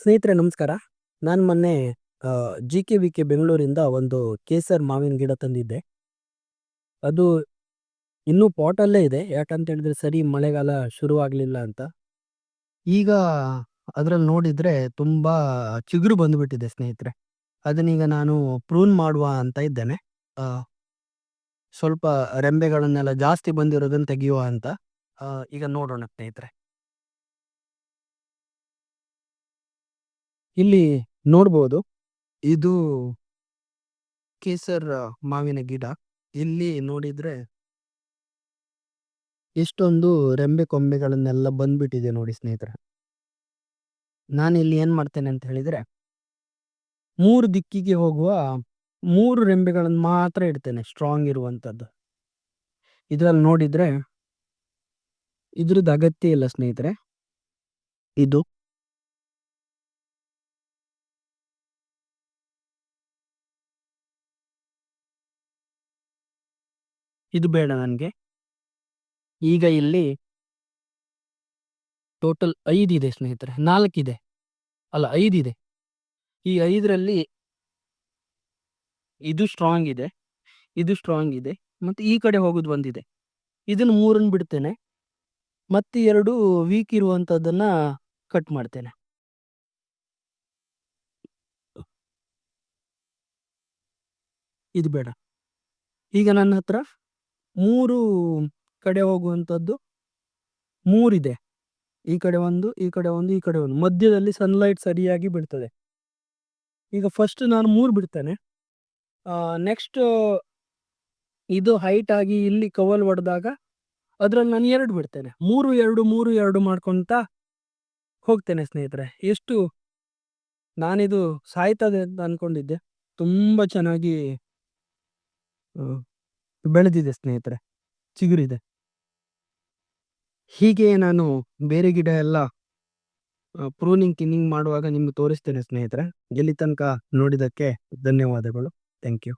ಸ್ನೇಹಿತರೆ, ನಮಸ್ಕಾರ. ನಾನು ಮೊನ್ನೆ ಜಿ ಕೆ ವಿ ಕೆ ಬೆಂಗಳೂರಿಂದ ಒಂದು ಕೇಸರ್ ಮಾವಿನ ಗಿಡ ತಂದಿದ್ದೆ. ಅದು ಇನ್ನೂ ಪಾಟಲ್ಲೇ ಇದೆ. ಯಾಕಂತ ಹೇಳಿದ್ರೆ ಸರಿ ಮಳೆಗಾಲ ಶುರುವಾಗಲಿಲ್ಲ ಅಂತ. ಈಗ ಅದರಲ್ಲಿ ನೋಡಿದರೆ ತುಂಬ ಚಿಗುರು ಬಂದ್ಬಿಟ್ಟಿದೆ ಸ್ನೇಹಿತರೆ. ಅದನ್ನೀಗ ನಾನು ಪ್ರೂನ್ ಮಾಡುವ ಅಂತ ಇದ್ದೇನೆ. ಸ್ವಲ್ಪ ರೆಂಬೆಗಳನ್ನೆಲ್ಲ ಜಾಸ್ತಿ ಬಂದಿರೋದನ್ನು ತೆಗೆಯುವ ಅಂತ. ಈಗ ನೋಡೋಣ ಸ್ನೇಹಿತರೆ. ಇಲ್ಲಿ ನೋಡ್ಬೋದು. ಇದು ಕೇಸರ್ ಮಾವಿನ ಗಿಡ. ಇಲ್ಲಿ ನೋಡಿದ್ರೆ ಎಷ್ಟೊಂದು ರೆಂಬೆ ಕೊಂಬೆಗಳನ್ನೆಲ್ಲ ಬಂದ್ಬಿಟ್ಟಿದೆ ನೋಡಿ ಸ್ನೇಹಿತರೆ. ನಾನು ಇಲ್ಲಿ ಏನ್ ಮಾಡ್ತೇನೆ ಅಂತ ಹೇಳಿದ್ರೆ ಮೂರು ದಿಕ್ಕಿಗೆ ಹೋಗುವ ಮೂರು ರೆಂಬೆಗಳನ್ನು ಮಾತ್ರ ಇಡ್ತೇನೆ ಸ್ಟ್ರಾಂಗ್ ಇರುವಂತದ್ದು. ಇದ್ರಲ್ಲಿ ನೋಡಿದ್ರೆ ಇದ್ರದ್ದು ಅಗತ್ಯ ಇಲ್ಲ ಸ್ನೇಹಿತರೆ. ಇದು ಇದು ಬೇಡ ನನಗೆ. ಈಗ ಇಲ್ಲಿ ಟೋಟಲ್ ಐದಿದೆ ಸ್ನೇಹಿತರೆ ನಾಲ್ಕಿದೆ ಅಲ್ಲ ಐದಿದೆ ಈ ಐದರಲ್ಲಿ ಇದು ಸ್ಟ್ರಾಂಗ್ ಇದೆ, ಇದು ಸ್ಟ್ರಾಂಗ್ ಇದೆ, ಮತ್ತು ಈ ಕಡೆ ಹೋಗೋದು ಬಂದಿದೆ. ಇದನ್ನು ಮೂರನ್ನು ಬಿಡ್ತೇನೆ, ಮತ್ತೆ ಎರಡು ವೀಕ್ ಇರುವಂಥದ್ದನ್ನು ಕಟ್ ಮಾಡ್ತೇನೆ. ಇದು ಬೇಡ. ಈಗ ನನ್ನ ಹತ್ರ ಮೂರು ಕಡೆ ಹೋಗುವಂಥದ್ದು ಮೂರಿದೆ. ಈ ಕಡೆ ಒಂದು, ಈ ಕಡೆ ಒಂದು, ಈ ಕಡೆ ಒಂದು. ಮಧ್ಯದಲ್ಲಿ ಸನ್ಲೈಟ್ ಸರಿಯಾಗಿ ಬಿಡ್ತದೆ ಈಗ ಫಸ್ಟ್ ನಾನು ಮೂರು ಬಿಡ್ತೇನೆ. ನೆಕ್ಸ್ಟ್ ಇದು ಹೈಟ್ ಆಗಿ ಇಲ್ಲಿ ಕವಲ್ ಹೊಡೆದಾಗ ಅದರಲ್ಲಿ ನಾನು ಎರಡು ಬಿಡ್ತೇನೆ. ಮೂರು, ಎರಡು ಮೂರು, ಎರಡು ಮಾಡ್ಕೊತಾ ಹೋಗ್ತೇನೆ ಸ್ನೇಹಿತರೆ. ಎಷ್ಟು ನಾನಿದು ಸಾಯ್ತದೆ ಅಂತ ಅನ್ಕೊಂಡಿದ್ದೆ. ತುಂಬ ಚೆನ್ನಾಗಿ ಬೆಳೆದಿದೆ ಸ್ನೇಹಿತರೆ, ಚಿಗುರಿದೆ. ಹೀಗೆ ನಾನು ಬೇರೆ ಗಿಡ ಎಲ್ಲ ಪ್ರೂನಿಂಗ್ ತಿನ್ನಿಂಗ್ ಮಾಡುವಾಗ ನಿಮ್ಗೆ ತೋರಿಸ್ತೇನೆ ಸ್ನೇಹಿತರೆ. ಎಲ್ಲಿ ತನಕ ನೋಡಿದಕ್ಕೆ ಧನ್ಯವಾದಗಳು. Thank you